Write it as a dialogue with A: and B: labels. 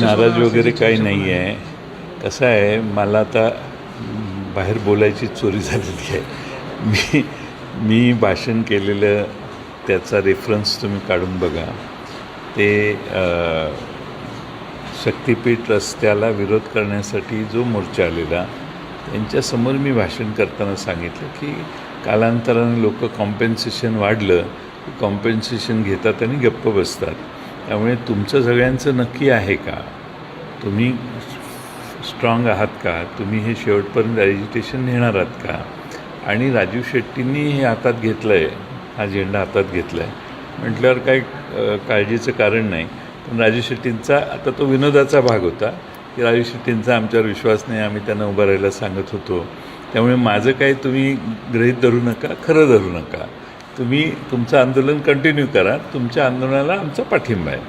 A: नाराज वगैरे काही नाही आहे कसं आहे मला आता म, बाहेर बोलायची चोरी झालेली आहे. मी मी भाषण केलेलं त्याचा रेफरन्स तुम्ही काढून बघा. ते शक्तिपीठ रस्त्याला विरोध करण्यासाठी जो मोर्चा आलेला त्यांच्यासमोर मी भाषण करताना सांगितलं की कालांतराने लोक कॉम्पेन्सेशन वाढलं. की कॉम्पेन्सेशन घेतात आणि गप्प बसतात. त्यामुळे तुमचं सगळ्यांचं नक्की आहे का? तुम्ही स्ट्रॉंग आहात का? तुम्ही हे शेवटपर्यंत ॲजिटेशन नेणार आहात का? आणि राजीव शेट्टींनी हे हातात घेतलं आहे हा झेंडा हातात घेतला आहे म्हटल्यावर काही काळजीचं कारण नाही. पण राजू शेट्टींचा आता तो विनोदाचा भाग होता की राजू शेट्टींचा आमच्यावर विश्वास नाही आम्ही त्यांना उभं राहायला सांगत होतो. त्यामुळे माझं काही तुम्ही गृहीत धरू नका खरं धरू नका. तुम्ही तुमचं आंदोलन कंटिन्यू करा. तुमच्या आंदोलनाला आमचा पाठिंबा आहे.